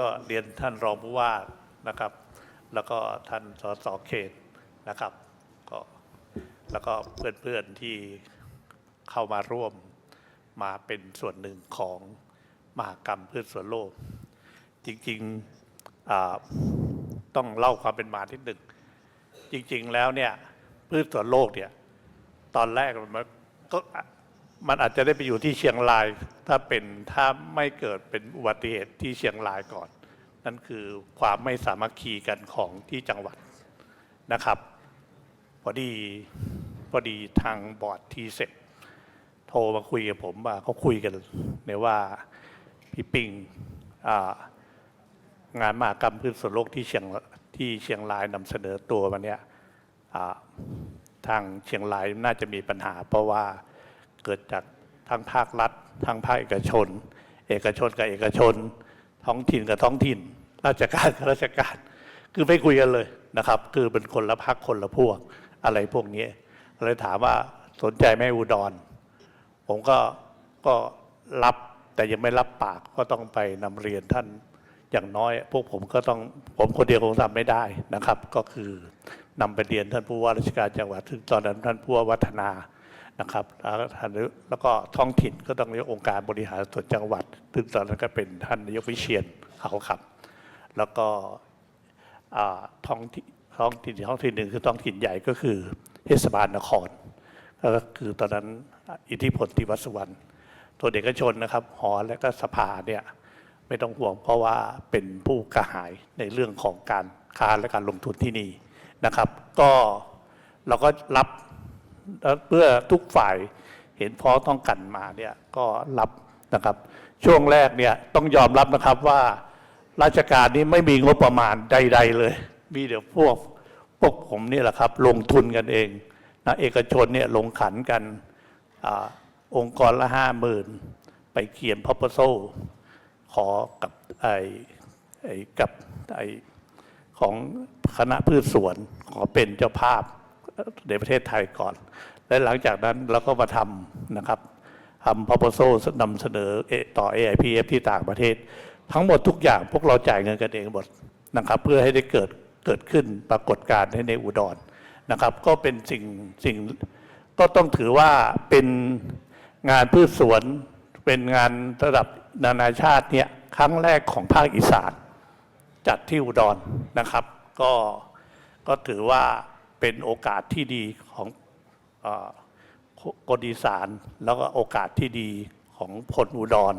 ก็เรียนท่านรองผู้ว่านะครับ แล้วก็ท่านสสเขตนะครับก็แล้วก็เพื่อนๆที่เข้ามาร่วมมาเป็นส่วนหนึ่งของมหากรรมพืชสวนโลก จริงๆต้องเล่าความเป็นมาที่หนึ่งจริง ๆ แล้วเนี่ยพืชสวนโลกเนี่ยตอนแรกมันก็ มันอาจจะได้ไปอยู่ที่เชียงราย ถ้าเป็นถ้าไม่เกิดเป็นอุบัติเหตุที่เชียงรายก่อน นั่นคือความไม่สามัคคีกันของที่จังหวัดนะครับ พอดีพอดีทางบอร์ดทีเสร็จโทรมาคุยกับผมว่าเขาคุยกันเนี่ยว่าพี่ปิงงานมากรรมพืชสวนโลกที่เชียงที่เชียงรายนำเสนอตัวมาเนี่ยทางเชียงรายน่าจะมีปัญหา เพราะว่า เกิดจากทางภาครัฐทางภาคเอกชน เอกชนกับเอกชน ท้องถิ่นกับท้องถิ่น ราชการกับราชการ คือไม่คุยกันเลยนะครับ คือเป็นคนละพักคนละพวกอะไรพวกนี้เลยถามว่าสนใจไหมอุดร ผมก็ก็รับแต่ยังไม่รับปากก็ต้องไปนำเรียนท่านอย่างน้อย พวกผมก็ต้องผมคนเดียวคงทำไม่ได้นะครับ ก็คือนำไปเรียนท่านผู้ว่าราชการจังหวัดซึ่งตอนนั้นท่านผู้ว่าวัฒนา นะครับแล้วก็ท้องถิ่นก็ต้องเรียกองค์การบริหารส่วนจังหวัดซึ่งตอนนั้นก็เป็นท่านนายกวิเชียนเขาครับ แล้วก็ท้องที่ท้องถิ่นท้องถิ่นหนึ่งคือท้องถิ่นใหญ่ก็คือเทศบาลนคร ก็คือตอนนั้นอิทธิพลที่วัดสุวรรณตัวเด็กชนนะครับหอและก็สภาเนี่ยไม่ต้องห่วงเพราะว่าเป็นผู้กระหายในเรื่องของการค้าและการลงทุนที่นี่นะครับ ก็เราก็รับ เพื่อทุกฝ่ายเห็นพ้องต้องกันมาเนี่ยก็รับนะครับ ช่วงแรกเนี่ยต้องยอมรับนะครับว่าราชการนี้ไม่มีงบประมาณใด ๆ เลย มีเดี๋ยวพวกพวกผมนี่แหละครับ ลงทุนกันเองนะเอกชนเนี่ยลงขันกันอองค์กรละห้าหมื่นไปเขียนพ r o p o s a l ขอกับไอ้ไอ้กับไอ้ของคณะพืชสวนขอเป็นเจ้าภาพ ในประเทศไทยก่อน และหลังจากนั้นเราก็มาทำนะครับทำ p r o p o s a l นำเสนอต่อ AIPF ที่ต่างประเทศ ทั้งหมดทุกอย่างพวกเราจ่ายเงินกันเองหมดนะครับ เพื่อให้ได้เกิดเกิดขึ้นปรากฏการณ์ให้ในอุดรนะครับ ก็เป็นสิ่งสิ่งก็ต้องถือว่าเป็นงานพืชสวนเป็นงานระดับนานาชาติเนี่ยครั้งแรกของภาคอีสาน จัดที่อุดรนะครับ ก็ก็ถือว่า เป็นโอกาสที่ดีของเอ่อคนอีสานแล้วก็โอกาสที่ดีของคนอุดร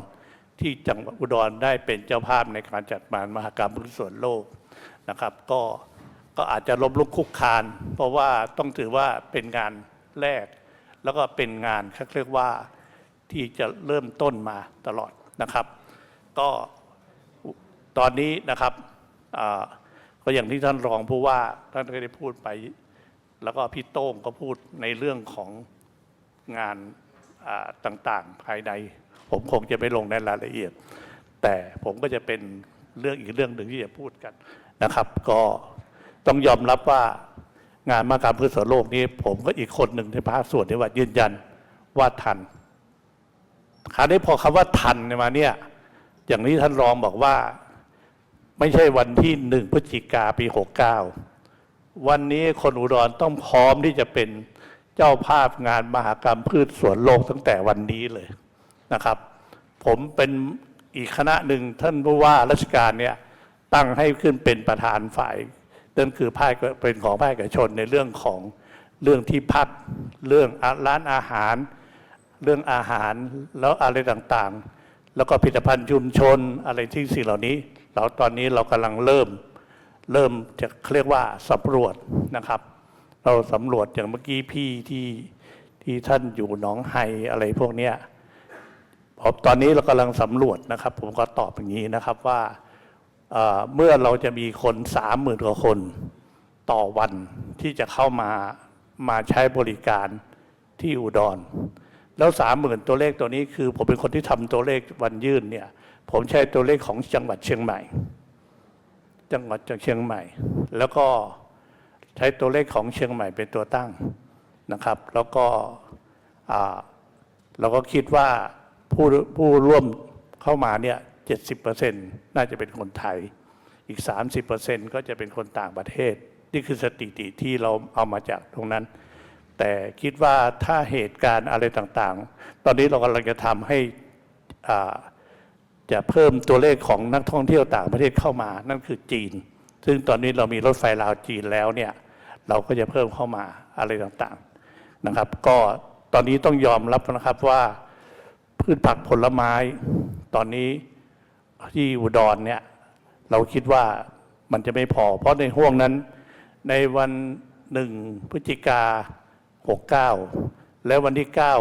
ที่จังหวัดอุดรได้เป็นเจ้าภาพในการจัดงานมหกรรมพืชสวนโลกนะครับ ก็ก็อาจจะล้มลุกคุกคาน เพราะว่าต้องถือว่าเป็นงานแรก แล้วก็เป็นงานเขาเรียกว่าที่จะเริ่มต้นมาตลอดนะครับ ก็ตอนนี้นะครับก็อย่างที่ท่านรองผู้ว่าท่านก็ได้พูดไป แล้วก็พี่โต้งก็พูดในเรื่องของงานต่างๆ ภายใน ผมคงจะไม่ลงในรายละเอียด แต่ผมก็จะเป็นเรื่องอีกเรื่องหนึ่งที่จะพูดกันนะครับ ก็ต้องยอมรับว่างานมหกรรพืชสวนโลกนี้ ผมก็อีกคนหนึ่งในภาคส่วนที่ว่ายืนยันว่าทันคราวนี้พอคำว่าทันเนี่ยมาเนี่ย อย่างนี้ท่านรองบอกว่า ไม่ใช่วันที่หนึ่งพฤศจิกาปีหกเก้า วันนี้คนอุดรต้องพร้อมที่จะเป็นเจ้าภาพงานมหกรรมพืชสวนโลกตั้งแต่วันนี้เลยนะครับ ผมเป็นอีกคณะหนึ่งท่านผู้ว่าราชการเนี่ยตั้งให้ขึ้นเป็นประธานฝ่ายนั่นคือภาคเป็นของภาคเอกชนในเรื่องของเรื่องที่พักเรื่องร้านอาหาร เรื่องอาหารแล้วอะไรต่างๆ แล้วก็ผลิตภัณฑ์ชุมชนอะไรที่สิ่งเหล่านี้ เราตอนนี้เรากำลังเริ่ม เริ่มจะเรียกว่าสำรวจนะครับ เราสำรวจอย่างเมื่อกี้พี่ที่ที่ท่านอยู่หนองไฮอะไรพวกเนี้ยผมตอนนี้เรากำลังสำรวจนะครับ ผมก็ตอบอย่างนี้นะครับว่าเอ่อเมื่อเราจะมีคนสามหมื่นกว่าคนต่อวันที่จะเข้ามามาใช้บริการที่อุดร แล้วสามหมื่นตัวเลขตัวนี้คือ ผมเป็นคนที่ทำตัวเลขวันยื่นเนี่ย ผมใช้ตัวเลขของจังหวัดเชียงใหม่ จังหวัดจากเชียงใหม่ แล้วก็ใช้ตัวเลขของเชียงใหม่เป็นตัวตั้งนะครับ แล้วก็เราก็คิดว่าผู้ผู้ร่วมเข้ามาเนี่ย70%น่าจะเป็นคนไทย อีก 30%ก็จะเป็นคนต่างประเทศ นี่คือสถิติที่เราเอามาจากตรงนั้น แต่คิดว่าถ้าเหตุการณ์อะไรต่างๆ ตอนนี้เรากำลังจะทำให้อ่า จะเพิ่มตัวเลขของนักท่องเที่ยวต่างประเทศเข้ามา นั่นคือจีน ซึ่งตอนนี้เรามีรถไฟลาวจีนแล้วเนี่ยเราก็จะเพิ่มเข้ามาอะไรต่างๆนะครับ ก็ตอนนี้ต้องยอมรับนะครับว่าพืชผักผลไม้ ตอนนี้ที่อุดรเนี่ยเราคิดว่ามันจะไม่พอ เพราะในห่วงนั้นในวันหนึ่งพฤศจิกาหกเก้าและวันที่เก้า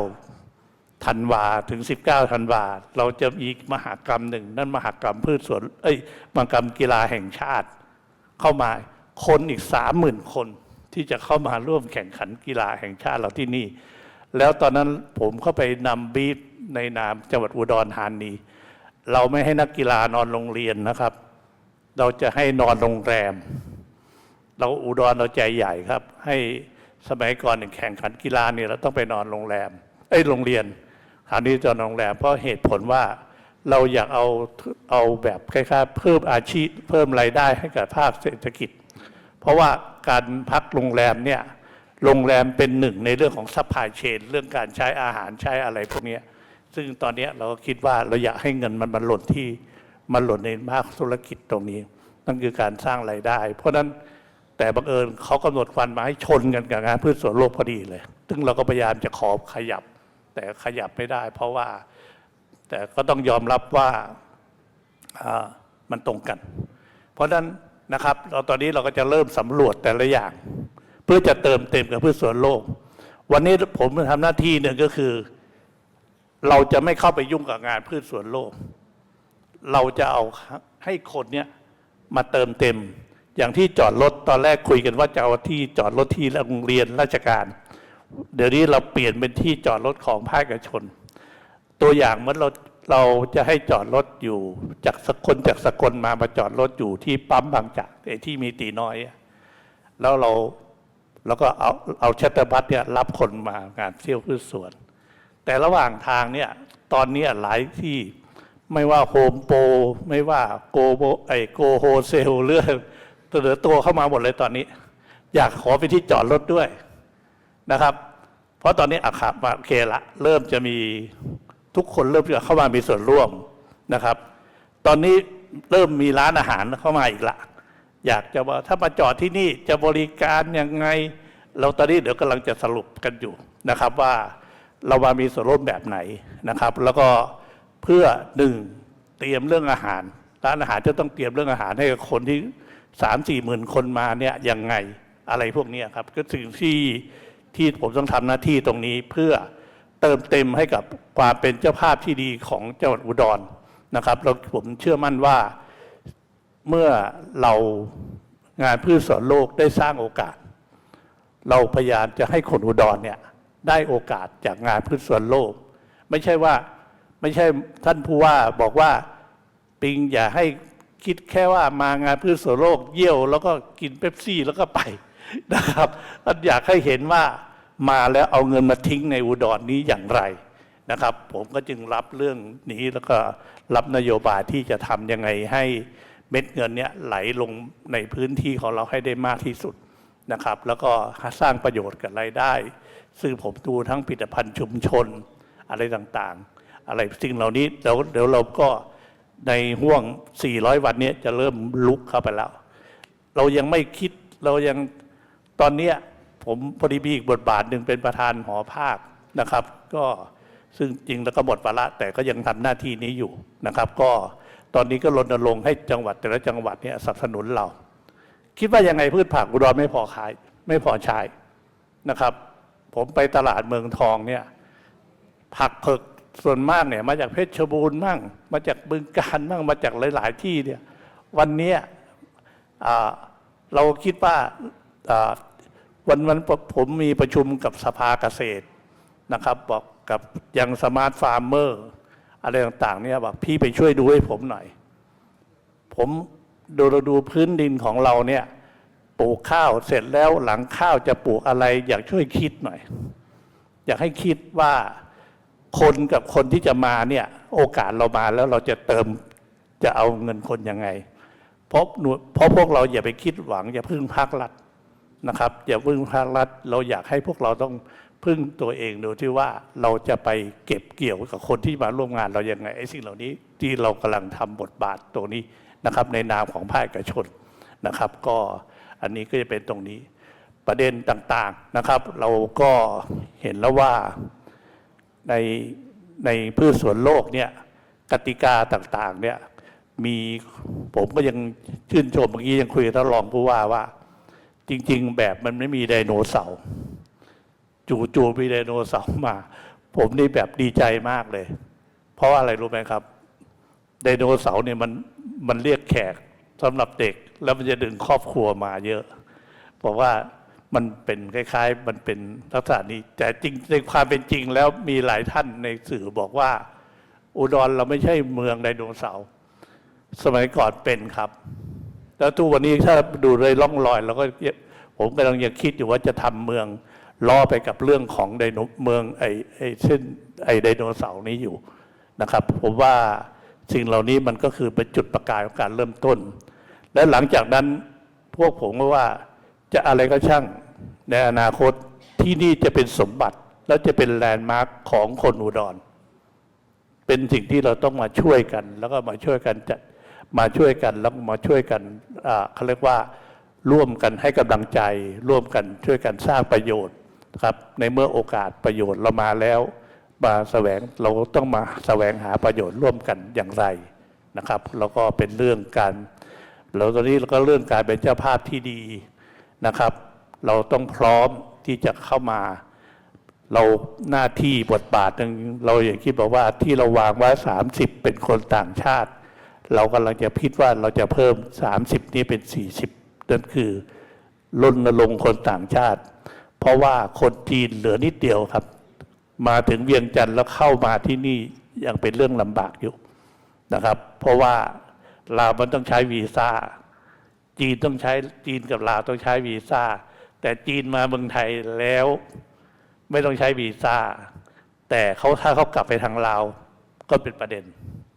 ธันวาถึง 19ธันวา เราจะมีมหากรรมหนึ่ง นั่นมหากรรมพืชสวนเอ้ยมหากรรมกีฬาแห่งชาติ เข้ามาคนอีกสามหมื่นคนที่จะเข้ามาร่วมแข่งขันกีฬาแห่งชาติเราที่นี่ แล้วตอนนั้นผมเข้าไปนำบีฟในนามจังหวัดอุดรธานี เราไม่ให้นักกีฬานอนโรงเรียนนะครับ เราจะให้นอนโรงแรม เราอุดรเราใจใหญ่ครับ ให้สมัยก่อนแข่งขันกีฬาเนี่ยเราต้องไปนอนโรงแรม เอ้ยโรงเรียน คราวนี้จะนอนโรงแรมเพราะเหตุผลว่าเราอยากเอาเอาแบบคล้ายๆเพิ่มอาชีพเพิ่มรายได้ให้กับภาคเศรษฐกิจ เพราะว่าการพักโรงแรมเนี่ยโรงแรมเป็นหนึ่งในเรื่องของซัพพลายเชนเรื่องการใช้อาหารใช้อะไรพวกนี้ซึ่งตอนนี้เราก็คิดว่าเราอยากให้เงินมันมาหล่นที่มันหล่นในภาคธุรกิจตรงนี้ นั่นคือการสร้างรายได้ เพราะฉะนั้นแต่บังเอิญเขากำหนดฟันมาให้ชนกันกับงานพืชสวนโลกพอดีเลย ซึ่งเราก็พยายามจะขอขยับ แต่ขยับไม่ได้ เพราะว่าแต่ก็ต้องยอมรับว่ามันตรงกัน เพราะฉะนั้นนะครับเราตอนนี้เราก็จะเริ่มสำรวจแต่ละอย่าง เพื่อจะเติมเต็มกับพืชสวนโลก วันนี้ผมทำหน้าที่หนึ่งก็คือ เราจะไม่เข้าไปยุ่งกับงานพืชสวนโลก เราจะเอาให้คนเนี้ยมาเติมเต็ม อย่างที่จอดรถตอนแรกคุยกันว่าจะเอาที่จอดรถที่โรงเรียนราชการ เดี๋ยวนี้เราเปลี่ยนเป็นที่จอดรถของภาคเอกชน ตัวอย่างเมือนเราเราจะให้จอดรถอยู่จากสกลจากสกลมามาจอดรถอยู่ที่ปั๊มบางจากไอ้ที่มีตีน้อย แล้วเราแล้วก็เอาเอาชัตเตอร์บัสเนี่ยรับคนมางานเที่ยวพืชสวน แต่ระหว่างทางเนี่ยตอนนี้หลายที่ไม่ว่าโฮมโปรไม่ว่าโกโบไอโกโฮเซลเรื่องเหลือตัวเข้ามาหมดเลยตอนนี้ อยากขอไปที่จอดรถด้วย นะครับ เพราะตอนนี้อาคาโอเคละเริ่มจะมีทุกคนเริ่มจะเข้ามามีส่วนร่วมนะครับ ตอนนี้เริ่มมีร้านอาหารเข้ามาอีกละ อยากจะว่าถ้ามาจอดที่นี่จะบริการยังไง เราตอนนี้เดี๋ยวกำลังจะสรุปกันอยู่นะครับว่าเรามามีส่วนร่วมแบบไหนนะครับ แล้วก็เพื่อหนึ่งเตรียมเรื่องอาหารร้านอาหารจะต้องเตรียมเรื่องอาหารให้กับคนที่สามสี่หมื่นคนมาเนี่ยยังไงอะไรพวกนี้ครับ ก็สิ่งที่ ที่ผมต้องทำหน้าที่ตรงนี้เพื่อเติมเต็มให้กับความเป็นเจ้าภาพที่ดีของจังหวัดอุดรนะครับแล้วผมเชื่อมั่นว่าเมื่อเรางานพืชสวนโลกได้สร้างโอกาส เราพยายามจะให้คนอุดรเนี่ยได้โอกาสจากงานพืชสวนโลก ไม่ใช่ว่าไม่ใช่ท่านผู้ว่าบอกว่าปิงอย่าให้คิดแค่ว่ามางานพืชสวนโลกเยี่ยว แล้วก็กินเป๊ปซี่แล้วก็ไป นะครับท่านอยากให้เห็นว่ามาแล้วเอาเงินมาทิ้งในอุดรนี้อย่างไรนะครับ ผมก็จึงรับเรื่องนี้แล้วก็รับนโยบายที่จะทำยังไงให้เม็ดเงินเนี้ยไหลลงในพื้นที่ของเราให้ได้มากที่สุดนะครับ แล้วก็สร้างประโยชน์กับรายได้ ซึ่งผมดูทั้งผลิตภัณฑ์ชุมชนอะไรต่างๆ อะไรสิ่งเหล่านี้เดี๋ยวเดี๋ยวเราก็ในห่วง 400 วันนี้จะเริ่มลุกเข้าไปแล้ว เรายังไม่คิดเรายัง ตอนนี้ผมพอดีมีอีกบทบาทหนึ่งเป็นประธานหอภาคนะครับ ก็ซึ่งจริงแล้วก็หมดวาระแต่ก็ยังทำหน้าที่นี้อยู่นะครับ ก็ตอนนี้ก็รณรงค์ให้จังหวัดแต่ละจังหวัดเนี่ยสนับสนุนเรา คิดว่ายังไงพืชผักอุดรไม่พอขาย ไม่พอใช้นะครับ ผมไปตลาดเมืองทองเนี่ยผักเผือกส่วนมากเนี่ยมาจากเพชรบูรณ์มั่ง มาจากบึงการมั่งมาจากหลาย ๆ ที่เนี่ยวันนี้เราคิดว่า วันวันผมมีประชุมกับสภาเกษตรนะครับ บอกกับยังสมาร์ทฟาร์มเมอร์อะไรต่างๆเนี่ยบอกพี่ไปช่วยดูให้ผมหน่อย ผมดูเราดูพื้นดินของเราเนี่ยปลูกข้าวเสร็จแล้วหลังข้าวจะปลูกอะไร อยากช่วยคิดหน่อย อยากให้คิดว่าคนกับคนที่จะมาเนี่ยโอกาสเรามาแล้วเราจะเติมจะเอาเงินคนยังไงเพราะเพราะพวกเราอย่าไปคิดหวังอย่าพึ่งภาครัฐ นะครับอย่าพึ่งภาครัฐ เราอยากให้พวกเราต้องพึ่งตัวเองโดยที่ว่าเราจะไปเก็บเกี่ยวกับคนที่มาร่วมงานเรายังไงไอ้สิ่งเหล่านี้ที่เรากำลังทำบทบาทตรงนี้นะครับ ในนามของภาคเอกชนนะครับ ก็อันนี้ก็จะเป็นตรงนี้ประเด็นต่างๆนะครับ เราก็เห็นแล้วว่าในในพืชสวนโลกเนี่ยกติกาต่างๆเนี่ยมีผมก็ยังชื่นชมเมื่อกี้ยังคุยกับท่านรองผู้ว่าว่า จริง ๆ แบบมันไม่มีไดโนเสาร์จู่ๆมีไดโนเสาร์มา ผมนี่แบบดีใจมากเลย เพราะว่าอะไรรู้ไหมครับไดโนเสาร์เนี่ยมันมันเรียกแขกสำหรับเด็ก แล้วมันจะดึงครอบครัวมาเยอะบอกว่ามันเป็นคล้าย ๆ มันเป็นลักษณะนี้ แต่จริงในความเป็นจริงแล้วมีหลายท่านในสื่อบอกว่า อุดรเราไม่ใช่เมืองไดโนเสาร์สมัยก่อนเป็นครับ แล้วทุกวันนี้ถ้าดูเลยล่องรอยเราก็ผมกำลังยังคิดอยู่ว่าจะทำเมืองล้อไปกับเรื่องของไดโนเมืองไอไอเส้นไอไดโนเสาร์นี้อยู่นะครับ ผมว่าสิ่งเหล่านี้มันก็คือเป็นจุดประกายของการเริ่มต้น และหลังจากนั้นพวกผมก็ว่าจะอะไรก็ช่างในอนาคตที่นี่จะเป็นสมบัติแล้วจะเป็นแลนด์มาร์คของคนอุดร เป็นสิ่งที่เราต้องมาช่วยกัน แล้วก็มาช่วยกันจัด มาช่วยกันแล้วมาช่วยกันเขาเรียกว่าร่วมกันให้กำลังใจ ร่วมกันช่วยกันสร้างประโยชน์ครับในเมื่อโอกาสประโยชน์เรามาแล้วมาแสวงเราต้องมาแสวงหาประโยชน์ร่วมกันอย่างไรนะครับแล้วก็เป็นเรื่องการเราตอนนี้เราก็เรื่องการเป็นเจ้าภาพที่ดีนะครับ เราต้องพร้อมที่จะเข้ามา เราหน้าที่บทบาทหนึ่งเราอย่างคิดบอกว่าที่เราวางไว้สามสิบเป็นคนต่างชาติ เรากำลังจะพิดว่าเราจะเพิ่มสามสิบนี้เป็นสี่สิบนั่นคือรณรงค์คนต่างชาติ เพราะว่าคนจีนเหลือนิดเดียวครับ มาถึงเวียงจันทร์แล้วเข้ามาที่นี่ยังเป็นเรื่องลำบากอยู่นะครับ เพราะว่าลาวมันต้องใช้วีซ่า จีนต้องใช้จีนกับลาวต้องใช้วีซ่า แต่จีนมาเมืองไทยแล้วไม่ต้องใช้วีซ่า แต่เขาถ้าเขากลับไปทางลาวก็เป็นประเด็น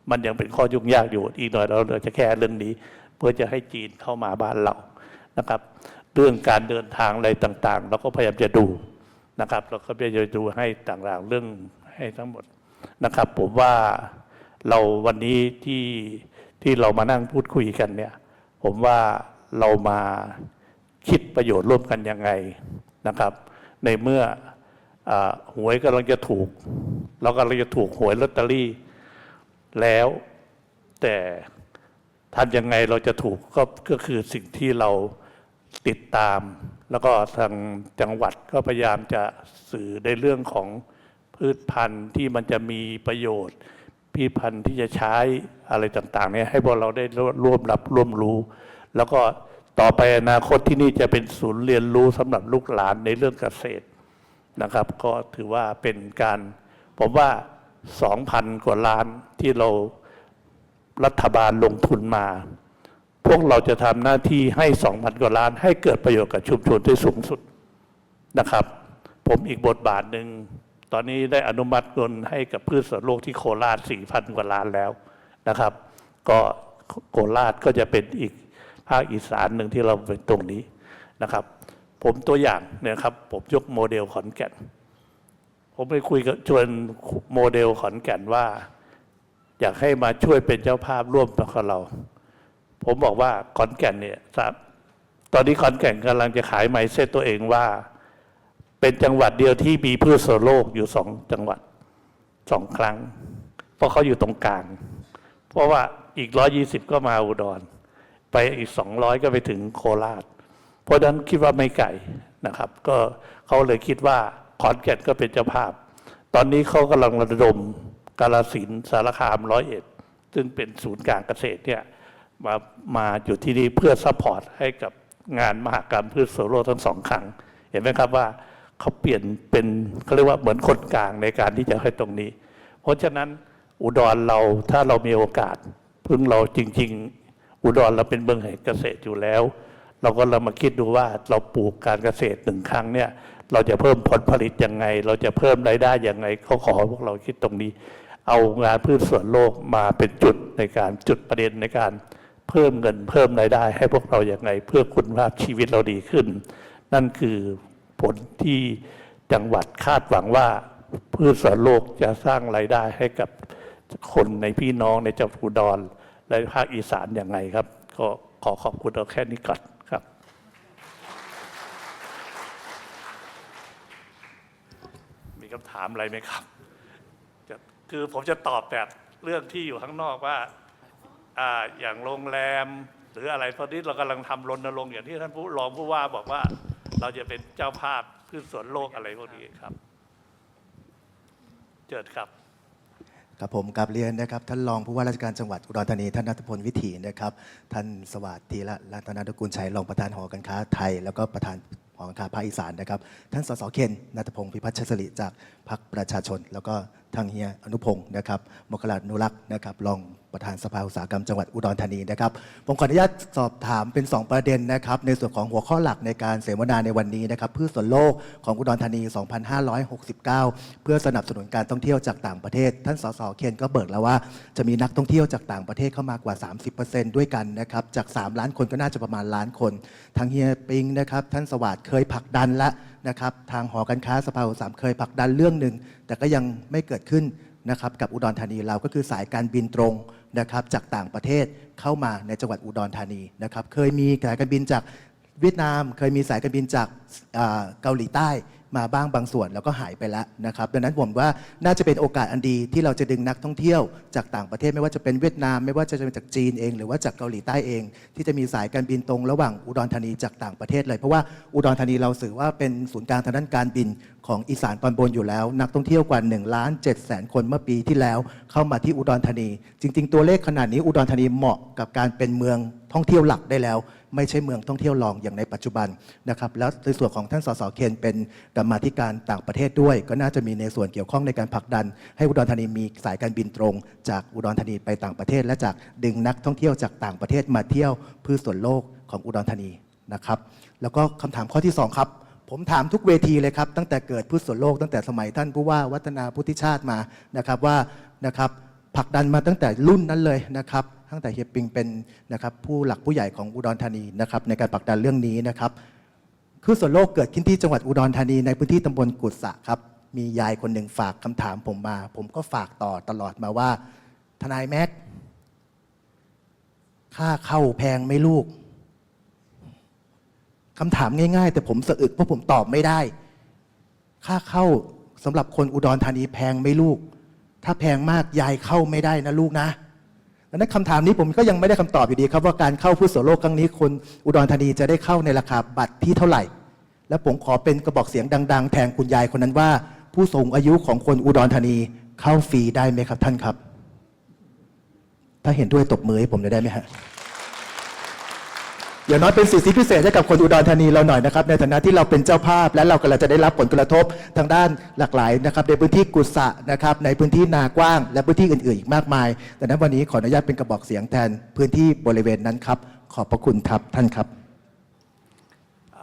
มันยังเป็นข้อยุ่งยากอยู่ อีกหน่อยเราเราจะแก้เรื่องนี้ เพื่อจะให้จีนเข้ามาบ้านเรานะครับ เรื่องการเดินทางอะไรต่างๆ เราก็พยายามจะดูนะครับ เราก็พยายามจะดูให้ต่างๆเรื่องให้ทั้งหมดนะครับ ผมว่าเราวันนี้ที่ที่เรามานั่งพูดคุยกันเนี่ย ผมว่าเรามาคิดประโยชน์ร่วมกันยังไงนะครับ ในเมื่ออหวยกำลังจะถูก เรากำลังจะถูกหวยลอตเตอรี่ แล้วแต่ทำยังไงเราจะถูกก็ก็คือสิ่งที่เราติดตาม แล้วก็ทางจังหวัดก็พยายามจะสื่อในเรื่องของพืชพันธุ์ที่มันจะมีประโยชน์พืชพันธุ์ที่จะใช้อะไรต่างๆเนี่ยให้พวกเราได้ร่วมรับร่วมรู้ แล้วก็ต่อไปอนาคตที่นี่จะเป็นศูนย์เรียนรู้สำหรับลูกหลานในเรื่องเกษตรนะครับ ก็ถือว่าเป็นการผมว่า 2,000 กว่าล้านที่เรารัฐบาลลงทุนมา พวกเราจะทำหน้าที่ให้ 2,000 กว่าล้าน ให้เกิดประโยชน์กับชุมชนที่สูงสุดนะครับ ผมอีกบทบาทหนึ่ง ตอนนี้ได้อนุมัติเงินให้กับพืชสวนโลกที่โคราช 4,000 กว่าล้านแล้วนะครับ ก็โคราชก็จะเป็นอีกภาคอีสานหนึ่งที่เราเป็นตรงนี้นะครับ ผมตัวอย่างเนี่ยครับผมยกโมเดลขอนแก่น ผมไปคุยกับชวนโมเดลขอนแก่นว่า อยากให้มาช่วยเป็นเจ้าภาพร่วมกับเรา ผมบอกว่าขอนแก่นเนี่ยครับตอนนี้ขอนแก่นกำลังจะขายไมเซ็ตตัวเองว่า เป็นจังหวัดเดียวที่มีพืชโซโลกอยู่สองจังหวัดสองครั้ง เพราะเขาอยู่ตรงกลาง เพราะว่าอีกร้อยี่สิบก็มาอุดร ไปอีกสองร้อยก็ไปถึงโคราช เพราะฉะนั้นคิดว่าไม่ไกลนะครับ ก็เขาเลยคิดว่า ขอนแก่นก็เป็นเจ้าภาพ ตอนนี้เขากำลังระดมกาลสินธุ์สารคามร้อยเอ็ดซึ่งเป็นศูนย์กลางเกษตรเนี่ยมามาอยู่ที่นี่เพื่อซัพพอร์ตให้กับงานมหากรรมพืชโซโลทั้งสองครั้ง เห็นไหมครับว่าเขาเปลี่ยนเป็นเขาเรียกว่าเหมือนคนกลางในการที่จะให้ตรงนี้ เพราะฉะนั้นอุดรเราถ้าเรามีโอกาส พึ่งเราจริง ๆ อุดรเราเป็นเมืองแห่งเกษตรอยู่แล้ว เราก็เรามาคิดดูว่าเราปลูกการเกษตรหนึ่งครั้งเนี่ย เราจะเพิ่มผลผลิตยังไง เราจะเพิ่มรายได้ยังไงเขาขอพวกเราคิดตรงนี้ เอางานพืชสวนโลกมาเป็นจุดในการจุดประเด็นในการเพิ่มเงินเพิ่มรายได้ ให้พวกเราอย่างไง เพื่อคุณภาพชีวิตเราดีขึ้น นั่นคือผลที่จังหวัดคาดหวังว่าพืชสวนโลกจะสร้างรายได้ให้กับคนในพี่น้องในจังหวัดอุดรและภาคอีสานอย่างไงครับ ก็ขอขอบคุณเอาแค่นี้ก่อน คำถามอะไรไหมครับคือผมจะตอบแบบเรื่องที่อยู่ข้างนอกว่าออย่างโรงแรม หรืออะไรตอนนี้เรากำลังทำรณรงค์อย่างที่ท่านผู้รองผู้ว่าบอกว่าเราจะเป็นเจ้าภาพพืชสวนโลกอะไรพวกนี้ครับ เจิดครับครับผมกราบเรียนนะครับท่านรองผู้ว่าราชการจังหวัดอุดรธานีท่านนัทพลวิถีนะครับ ท่านสวัสดีละรัตนตระกูลชัยรองประธานหอการค้าไทย แล้วก็ประธาน หอการค้าภาคอีสานนะครับ ท่านสสเคนนัทพงศ์พิพัฒน์ชสริจากพรรคประชาชน แล้วก็ ทางเฮียอนุพงศ์นะครับมกรานุรักษ์นะครับรองประธานสภาอุตสาหกรรมจังหวัดอุดรธานีนะครับผมขออนุญาตสอบถามเป็น 2 ประเด็นนะครับในส่วนของหัวข้อหลักในการเสวนาในวันนี้นะครับพืชส่วนโลกของอุดรธานี 2569 เพื่อสนับสนุนการท่องเที่ยวจากต่างประเทศ ท่านสสเคนก็เบิกแล้วว่าจะมีนักท่องเที่ยวจากต่างประเทศเข้ามากว่า 30%ด้วยกันนะครับจาก 3 ล้านคนก็น่าจะประมาณล้านคนทางเฮียปิงนะครับท่านสวัสดิ์เคยผลักดันและนะครับทางหอการค้าสภาอุตสาหกรรมเคยผลักดันเรื่องหนึ่ง แต่ก็ยังไม่เกิดขึ้นนะครับกับอุดรธานีเราก็คือสายการบินตรงนะครับจากต่างประเทศเข้ามาในจังหวัดอุดรธานีนะครับเคยมีสายการบินจาก เวียดนามเคยมีสายการบินจากเกาหลีใต้มาบ้างบางส่วนแล้วก็หายไปแล้วนะครับดังนั้นผมว่าน่าจะเป็นโอกาสอันดีที่เราจะดึงนักท่องเที่ยวจากต่างประเทศไม่ว่าจะเป็นเวียดนามไม่ว่าจะเป็นจากจีนเอง หรือว่าจากเกาหลีใต้เอง ที่จะมีสายการบินตรงระหว่างอุดรธานีจากต่างประเทศเลย เพราะว่าอุดรธานีเราถือว่าเป็นศูนย์กลางทางด้านการบินของอีสานตอนบนอยู่แล้ว นักท่องเที่ยวกว่า1ล้าน7แสนคนเมื่อปีที่แล้วเข้ามาที่อุดรธานี จริง ๆ ตัวเลขขนาดนี้อุดรธานีเหมาะกับการเป็นเมือง ท่องเที่ยวหลักได้แล้ว ไม่ใช่เมืองท่องเที่ยวรองอย่างในปัจจุบันนะครับแล้วในส่วนของท่านสสเคนเป็นกรรมาธิการต่างประเทศด้วย ก็น่าจะมีในส่วนเกี่ยวข้องในการผลักดัน ให้อุดรธานีมีสายการบินตรง จากอุดรธานีไปต่างประเทศ และจากดึงนักท่องเที่ยวจากต่างประเทศมาเที่ยวพืชส่วนโลกของอุดรธานีนะครับแล้วก็คำถามข้อที่สองครับผมถามทุกเวทีเลยครับ ตั้งแต่เกิดพืชส่วนโลกตั้งแต่สมัยท่านผู้ว่าวัฒนาพุทธิชาติมานะครับว่านะครับผลักดันมาตั้งแต่รุ่นนั้นเลยนะครับ ตั้งแต่เฮียปิงเป็นนะครับผู้หลักผู้ใหญ่ของอุดรธานีนะครับในการผลักดันเรื่องนี้นะครับพืชส่วนโลกเกิดขึ้นที่จังหวัดอุดรธานีในพื้นที่ตำบลกุดสะครับมียายคนหนึ่งฝากคำถามผมมา ผมก็ฝากต่อตลอดมาว่า ทนายแม็กค่าเข้าแพงไหมลูกคำถามง่ายๆ แต่ผมสะอึกเพราะผมตอบไม่ได้ ค่าเข้าสำหรับคนอุดรธานีแพงไหมลูก ถ้าแพงมากยายเข้าไม่ได้นะลูกนะ ดังนั้นคำถามนี้ผมก็ยังไม่ได้คำตอบอยู่ดีครับว่าการเข้าผู้สโลกครั้งนี้คนอุดรธานีจะได้เข้าในราคาบัตรที่เท่าไหร่ และผมขอเป็นกระบอกเสียงดัง ๆ แทนคุณยายคนนั้นว่า ผู้สูงอายุของคนอุดรธานีเข้าฟรีได้ไหมครับท่านครับ ถ้าเห็นด้วยตบมือให้ผมหน่อยได้ไหมฮะ อย่างน้อยเป็นสิทธิพิเศษให้กับคนอุดรธานีเราหน่อยนะครับในฐานะที่เราเป็นเจ้าภาพ และเรากำลังจะได้รับผลกระทบทางด้านหลากหลายนะครับในพื้นที่กุศะนะครับในพื้นที่นากว้าง และพื้นที่อื่นๆอีกมากมายดังนั้นวันนี้ขออนุญาตเป็นกระบอกเสียงแทนพื้นที่บริเวณนั้นครับขอบพระคุณครับท่านครับ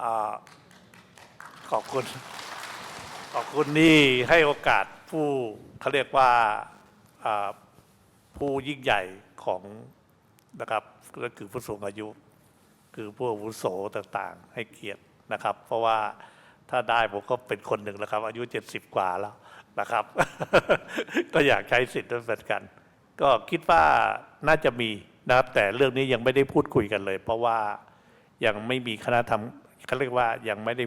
อขอบคุณขอบคุณนี่ให้โอกาสผู้เขาเรียกว่าอ่าผู้ยิ่งใหญ่ของนะครับก็คือผู้สูงอายุ คือผู้อาวุโสต่างๆ ให้เกียรตินะครับ เพราะว่าถ้าได้ผมก็เป็นคนหนึ่งแล้วครับ อายุเจ็ดสิบกว่าแล้วนะครับ ก็อยากใช้สิทธิ์ด้วยเหมือนกัน ก็คิดว่าน่าจะมีนะครับ แต่เรื่องนี้ยังไม่ได้พูดคุยกันเลย เพราะว่ายังไม่มีคณะทำเขาเรียกว่ายังไม่ได้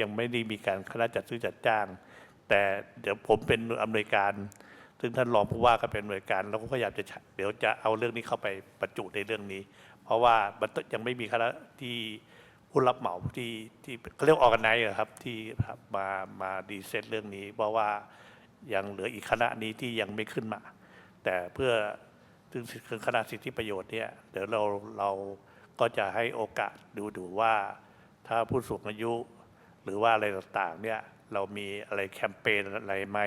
ยังไม่ได้มีการคณะจัดซื้อจัดจ้าง แต่เดี๋ยวผมเป็นอำนวยการ ซึ่งท่านรองผู้ว่าก็เป็นอำนวยการเราก็พยายามจะเดี๋ยวจะเอาเรื่องนี้เข้าไปประจุในเรื่องนี้ เพราะว่ามันยังไม่มีคณะที่ผู้รับเหมาที่ที่เขาเรียกออกกันไนครับที่มามาดีเซตเรื่องนี้ เพราะว่ายังเหลืออีกคณะนี้ที่ยังไม่ขึ้นมา แต่เพื่อถึงถึงคณะสิทธิประโยชน์เนี่ยเดี๋ยวเราเราก็จะให้โอกาสดูดูว่าถ้าผู้สูงอายุ หรือว่าอะไรต่างๆเนี่ยเรามีอะไรแคมเปญอะไรไหม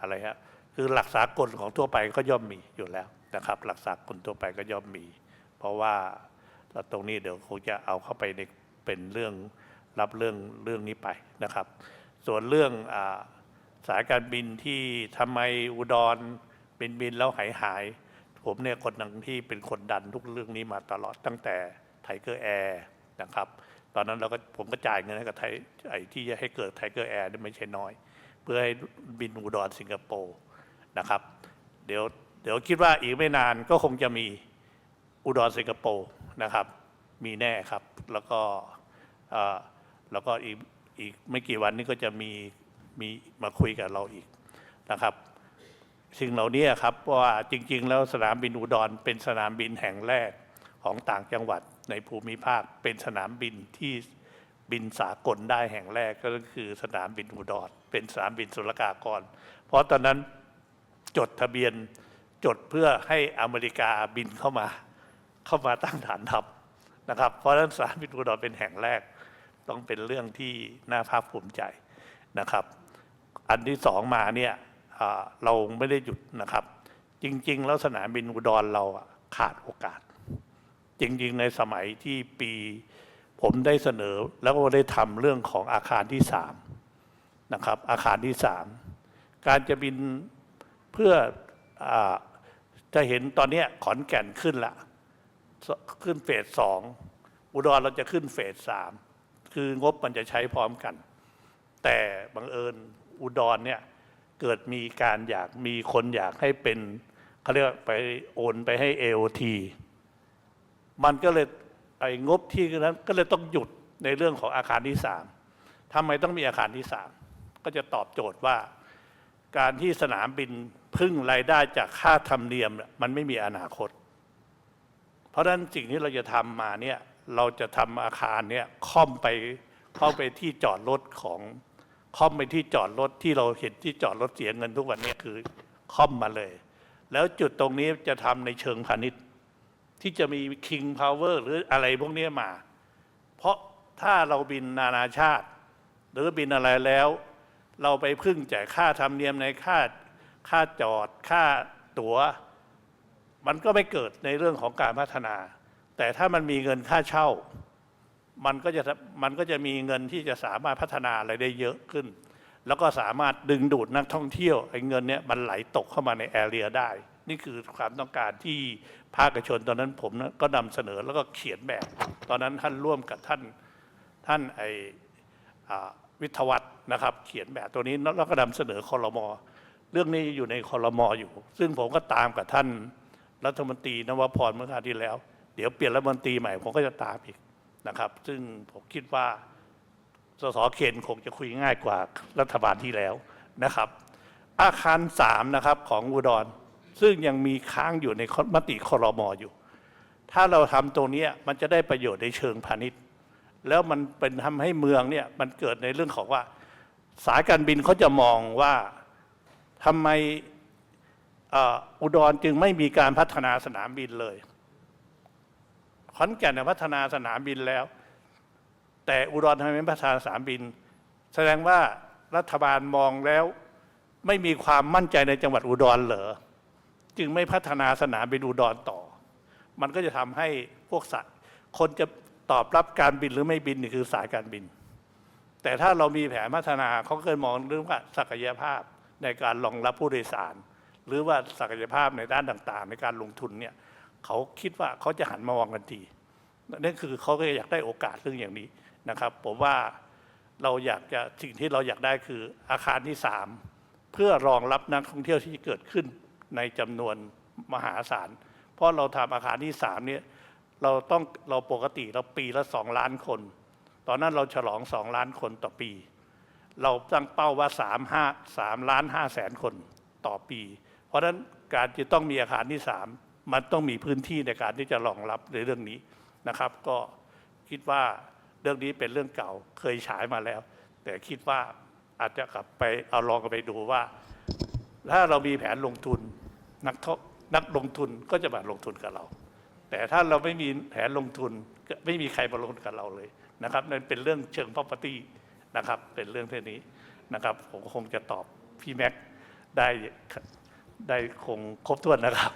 อะไรฮะคือหลักสากลของทั่วไปก็ย่อมมีอยู่แล้วนะครับ หลักสากลทั่วไปก็ย่อมมี เพราะว่าตรงนี้เดี๋ยวคงจะเอาเข้าไปในเป็นเรื่องรับเรื่องเรื่องนี้ไปนะครับ ส่วนเรื่องอสายการบินที่ทำไมอุดรบินบินแล้วหายหาย ผมเนี่ยคนหนึ่งที่เป็นคนดันทุกเรื่องนี้มาตลอดตั้งแต่ไทเกอร์แอร์นะครับตอนนั้นเราก็ผมก็จ่ายเงินให้กับไทยไอ้ที่จะให้เกิดไทเกอร์แอร์ไม่ใช่น้อย เพื่อให้บินอุดรสิงคโปร์นะครับ เดี๋ยวเดี๋ยวคิดว่าอีกไม่นานก็คงจะมี อุดรสิงคโปร์นะครับ มีแน่ครับ แล้วก็แล้วก็อีกอีกไม่กี่วันนี้ก็จะมีมีมาคุยกับเราอีกนะครับ สิ่งเหล่านี้ครับว่าจริง ๆ แล้วสนามบินอุดรเป็นสนามบินแห่งแรกของต่างจังหวัดในภูมิภาค เป็นสนามบินที่บินสากลได้แห่งแรกก็คือสนามบินอุดรเป็นสนามบินสุลกากร เพราะตอนนั้นจดทะเบียนจดเพื่อให้อเมริกาบินเข้ามา เข้ามาตั้งฐานทัพนะครับ เพราะฉะนั้นสนามบินอุดรเป็นแห่งแรก ต้องเป็นเรื่องที่น่าภาคภูมิใจนะครับ อันที่สองมาเนี่ยเราไม่ได้หยุดนะครับ จริง ๆ แล้วสนามบินอุดรเราขาดโอกาส จริง ๆ ในสมัยที่ปีผมได้เสนอแล้วก็ได้ทำเรื่องของอาคารที่สามนะครับ อาคารที่สามการจะบินเพื่ออจะเห็นตอนนี้ขอนแก่นขึ้นละ ขึ้นเฟสสองอุดรเราจะขึ้นเฟสสามคืองบมันจะใช้พร้อมกัน แต่บังเอิญอุดรเนี่ยเกิดมีการอยากมีคนอยากให้เป็นเขาเรียกไปโอนไปให้ AOT มันก็เลยไอ้งบที่นั้นก็เลยต้องหยุดในเรื่องของอาคารที่สามทำไมต้องมีอาคารที่สามก็จะตอบโจทย์ว่า การที่สนามบินพึ่งรายได้จากค่าธรรมเนียมมันไม่มีอนาคต เพราะฉะนั้นสิ่งที่เราจะทำมาเนี่ยเราจะทำอาคารเนี่ยค่อมไปเข้าไปที่จอดรถของค่อมไปที่จอดรถที่เราเห็นที่จอดรถเสียเงินทุกวันเนี้คือค่อมมาเลย แล้วจุดตรงนี้จะทำในเชิงพาณิชย์ ที่จะมี King Power หรืออะไรพวกนี้มา เพราะถ้าเราบินนานาชาติ หรือบินอะไรแล้ว เราไปพึ่งจ่ายค่าธรรมเนียมในค่าค่าจอดค่าตั๋ว มันก็ไม่เกิดในเรื่องของการพัฒนา แต่ถ้ามันมีเงินค่าเช่า มันก็จะมันก็จะมีเงินที่จะสามารถพัฒนาอะไรได้เยอะขึ้น แล้วก็สามารถดึงดูดนักท่องเที่ยวไอ้เงินเนี้ยมันไหลตกเข้ามาในแอเรียได้ นี่คือความต้องการที่ภาคเอกชนตอนนั้นผมนะก็นำเสนอแล้วก็เขียนแบบ ตอนนั้นท่านร่วมกับท่านท่านไอวิทวัฒน์นะครับ เขียนแบบตัวนี้แล้วก็นำเสนอคอรมอเรื่องนี้อยู่ในคอรมออยู่ ซึ่งผมก็ตามกับท่าน รัฐมนตรีนวพรเมื่อคราวที่แล้ว เดี๋ยวเปลี่ยนรัฐมนตรีใหม่ผมก็จะตามอีกนะครับ ซึ่งผมคิดว่าสสเคนคงจะคุยง่ายกว่ารัฐบาลที่แล้วนะครับ อาคารสามนะครับของอุดร ซึ่งยังมีค้างอยู่ในมติคอรมออยู่ ถ้าเราทำตรงนี้มันจะได้ประโยชน์ในเชิงพาณิชย์ แล้วมันเป็นทำให้เมืองเนี่ยมันเกิดในเรื่องของว่า สายการบินเขาจะมองว่าทำไม อุดรจึงไม่มีการพัฒนาสนามบินเลย ขอนแก่นเนี่ยพัฒนาสนามบินแล้ว แต่อุดรทำไมไม่พัฒนาสนามบิน แสดงว่ารัฐบาลมองแล้ว ไม่มีความมั่นใจในจังหวัดอุดรเหรอจึงไม่พัฒนาสนามบินอุดรต่อ มันก็จะทำให้พวกสัตว์คนจะตอบรับการบินหรือไม่บินนี่คือสายการบิน แต่ถ้าเรามีแผนพัฒนาเขาเคยมองเรื่องว่าศักยภาพในการรองรับผู้โดยสาร หรือว่าศักยภาพในด้านต่างๆ ในการลงทุนเนี่ยเขาคิดว่าเขาจะหันมามองกันทีนั่นคือเขาก็อยากได้โอกาสเรื่องอย่างนี้นะครับ ผมว่าเราอยากจะสิ่งที่เราอยากได้คืออาคารที่สามเพื่อรองรับนักท่องเที่ยวที่เกิดขึ้นในจำนวนมหาศาล เพราะเราทำอาคารที่สามเนี่ยเราต้องเราปกติเราปีละสองล้านคน ตอนนั้นเราฉลองสองล้านคนต่อปี เราตั้งเป้าว่าสามห้าสามล้านห้าแสนคนต่อปี เพราะฉะนั้นการจะต้องมีอาคารที่สามมันต้องมีพื้นที่ในการที่จะรองรับในเรื่องนี้นะครับ ก็คิดว่าเรื่องนี้เป็นเรื่องเก่าเคยฉายมาแล้ว แต่คิดว่าอาจจะกลับไปเอาลองกันไปดูว่า ถ้าเรามีแผนลงทุนนักท่องนักลงทุนก็จะมาลงทุนกับเรา แต่ถ้าเราไม่มีแผนลงทุนก็ไม่มีใครมาลงทุนกับเราเลยนะครับนั่นเป็นเรื่องเชิง property นะครับเป็นเรื่องเท่านี้นะครับผมคงจะตอบพี่แม็กได้ ได้คงครบถ้วนนะครับ